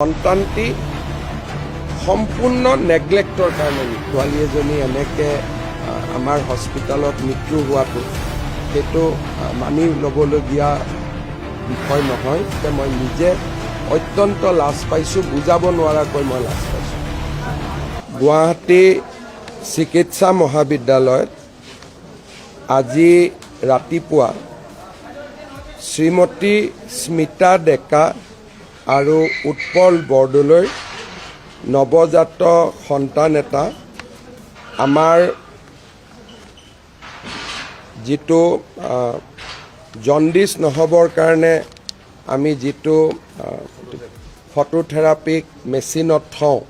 সন্তানটি সম্পূৰ্ণ নেগলেক্টৰ কাৰণে ছোৱালী এজনী এনেকৈ আমাৰ হস্পিটেলত মৃত্যু হোৱাটো, সেইটো মানি ল'বলগীয়া বিষয় নহয়। যে মই নিজে অত্যন্ত লাজ পাইছোঁ, বুজাব নোৱাৰাকৈ মই লাজ পাইছোঁ। গুৱাহাটী চিকিৎসা মহাবিদ্যালয়ত আজি ৰাতিপুৱা শ্ৰীমতী স্মিতা ডেকা আৰু উৎপল বৰদলৈ নৱজাত সন্তান এটা। আমাৰ যিটো আহ, জণ্ডিছ নহ'বৰ কাৰণে আমি যিটো ফটোথেৰাপিক মেচিনত থওঁ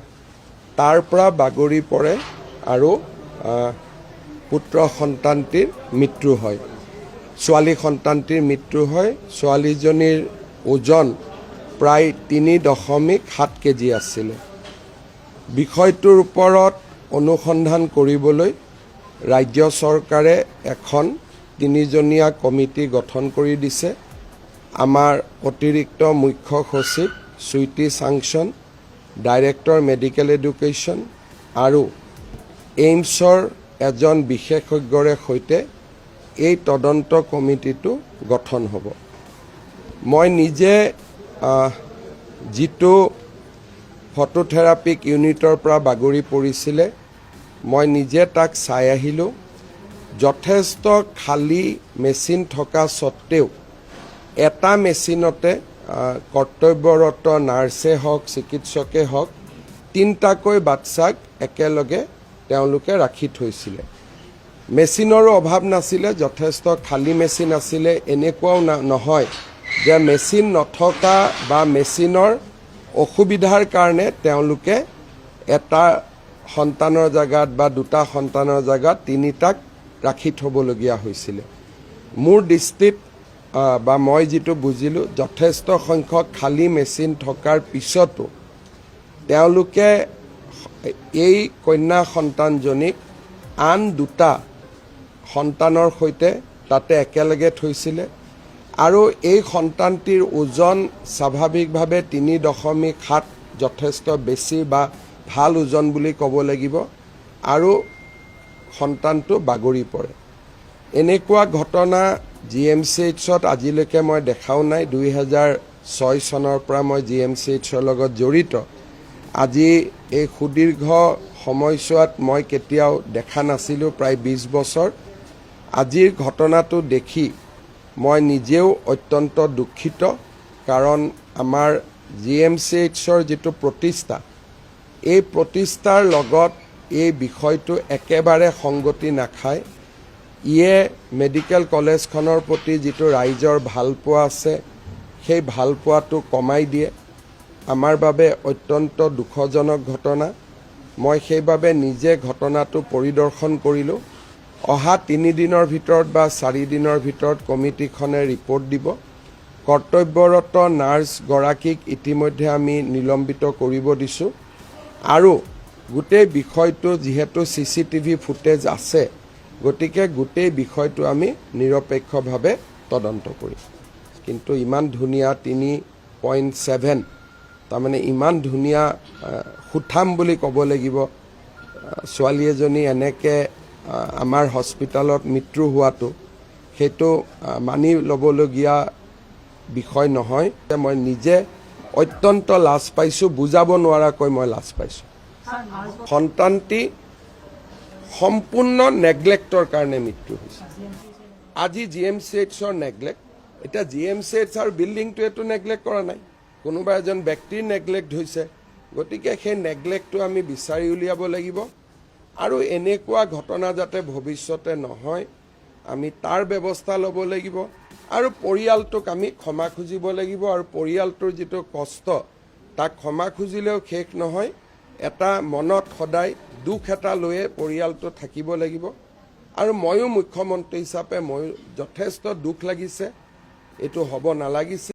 তাৰ পৰা বাগৰি পৰে আৰু পুত্ৰ সন্তানটিৰ মৃত্যু হয়। ছোৱালী সন্তানটিৰ মৃত্যু হয়। ছোৱালীজনীৰ ওজন প্ৰায় তিনি দশমিক সাত কেজি আছিলে। বিষয়টোৰ ওপৰত অনুসন্ধান কৰিবলৈ ৰাজ্য চৰকাৰে এখন তিনিজনীয়া কমিটি গঠন কৰি দিছে। আমাৰ অতিৰিক্ত মুখ্য সচিব Chuiti Changchan, director medical education আৰু এইমছৰ এজন বিশেষজ্ঞৰে সৈতে এই তদন্ত কমিটিটো গঠন হ'ব। মই নিজে যিটো ফটোথেৰাপিক ইউনিটৰ পৰা বাগৰি পৰিছিলে, মই নিজে তাক চাই আহিলোঁ। যথেষ্ট খালী মেচিন থকা স্বত্তেও এটা মেচিনতে কৰ্তব্যৰত নাৰ্ছে হওক, চিকিৎসকে হওক, তিনিটাকৈ বাচ্চাক একেলগে তেওঁলোকে ৰাখি থৈছিলে। মেচিনৰো অভাৱ নাছিলে, যথেষ্ট খালী মেচিন আছিলে, এনেকুৱাও নহয়। যে মেচিন নথকা বা মেচিনৰ অসুবিধাৰ কাৰণে তেওঁলোকে এটা সন্তানৰ জেগাত বা দুটা সন্তানৰ জেগাত তিনিটাক ৰাখি থ'বলগীয়া হৈছিলে। মোৰ দৃষ্টিত বা মই যিটো বুজিলোঁ, যথেষ্ট সংখ্যক খালী মেচিন থকাৰ পিছতো তেওঁলোকে এই কন্যা সন্তানজনীক আন দুটা সন্তানৰ সৈতে তাতে একেলগে থৈছিলে। আৰু এই সন্তানটিৰ ওজন স্বাভাৱিকভাৱে তিনি দশমিক সাত যথেষ্ট বেছি বা ভালো ওজন বুলি ক'ব লাগিব আৰু সন্তানটো বাগৰি পৰে। এনেকুৱা ঘটনা জি এম চি এইচত আজিলৈকে মই দেখাও নাই। দুই হাজাৰ ছয় চনৰ পৰা মই জি এম চি এইচৰ লগত জড়িত। আজি এই সুদীৰ্ঘ সময়ছোৱাত মই কেতিয়াও দেখা নাছিলোঁ, প্ৰায় বিছ বছৰ। আজিৰ ঘটনাটো দেখি মই নিজেও অত্যন্ত দুখিত, কাৰণ আমাৰ জি এম চি এইচৰ যিটো প্ৰতিষ্ঠা, এই প্ৰতিষ্ঠাৰ লগত এই বিষয়টো একেবাৰে সংগতি নাখায়। ইয়ে মেডিকেল কলেজখনৰ প্ৰতি যিটো ৰাইজৰ ভালপোৱা আছে, সেই ভালপোৱাটো কমাই দিয়ে। আমাৰ বাবে অত্যন্ত দুখজনক ঘটনা। মই সেইবাবে নিজে ঘটনাটো পৰিদৰ্শন কৰিলোঁ। অহা তিনিদিনৰ ভিতৰত বা চাৰিদিনৰ ভিতৰত কমিটিখনে ৰিপৰ্ট দিব। কৰ্তব্যৰত নাৰ্ছগৰাকীক ইতিমধ্যে আমি নিলম্বিত কৰিব দিছোঁ। আৰু গোটেই বিষয়টো যিহেতু চি চি টিভি ফুটেজ আছে, গতিকে গোটেই বিষয়টো আমি নিৰপেক্ষভাৱে তদন্ত কৰিম। কিন্তু ইমান ধুনীয়া তিনি পইণ্ট ছেভেন, তাৰমানে ইমান ধুনীয়া সুঠাম বুলি ক'ব লাগিব। ছোৱালী এজনী এনেকৈ আমাৰ হস্পিটেলত মৃত্যু হোৱাটো, সেইটো মানি ল'বলগীয়া বিষয় নহয়। মই নিজে অত্যন্ত লাজ পাইছোঁ, বুজাব নোৱাৰাকৈ মই লাজ পাইছোঁ। সন্তানটি সম্পূৰ্ণ নেগলেক্টৰ কাৰণে মৃত্যু হৈছে। আজি জি এম চি এইচৰ নেগলেক্ট। এতিয়া জি এম চি এইচ আৰু বিল্ডিংটোৱেতো নেগলেক্ট কৰা নাই। কোনোবা এজন ব্যক্তিৰ নেগলেক্ট হৈছে। গতিকে সেই নেগলেক্টটো আমি বিচাৰি উলিয়াব লাগিব। আৰু এনেকুৱা ঘটনা যাতে ভৱিষ্যতে নহয়, আমি তাৰ ব্যৱস্থা ল'ব লাগিব আৰু পৰিয়ালটোক আমি ক্ষমা খুজিব লাগিব আৰু পৰিয়ালটোৰ যিটো কষ্ট, তাক ক্ষমা খুজিলেও শেষ নহয়। এটা মনত সদায় দুখ এটা লৈয়ে পৰিয়ালটো থাকিব লাগিব। আৰু ময়ো মুখ্যমন্ত্ৰী হিচাপে ময়ো যথেষ্ট দুখ লাগিছে। এইটো হ'ব নালাগিছিল।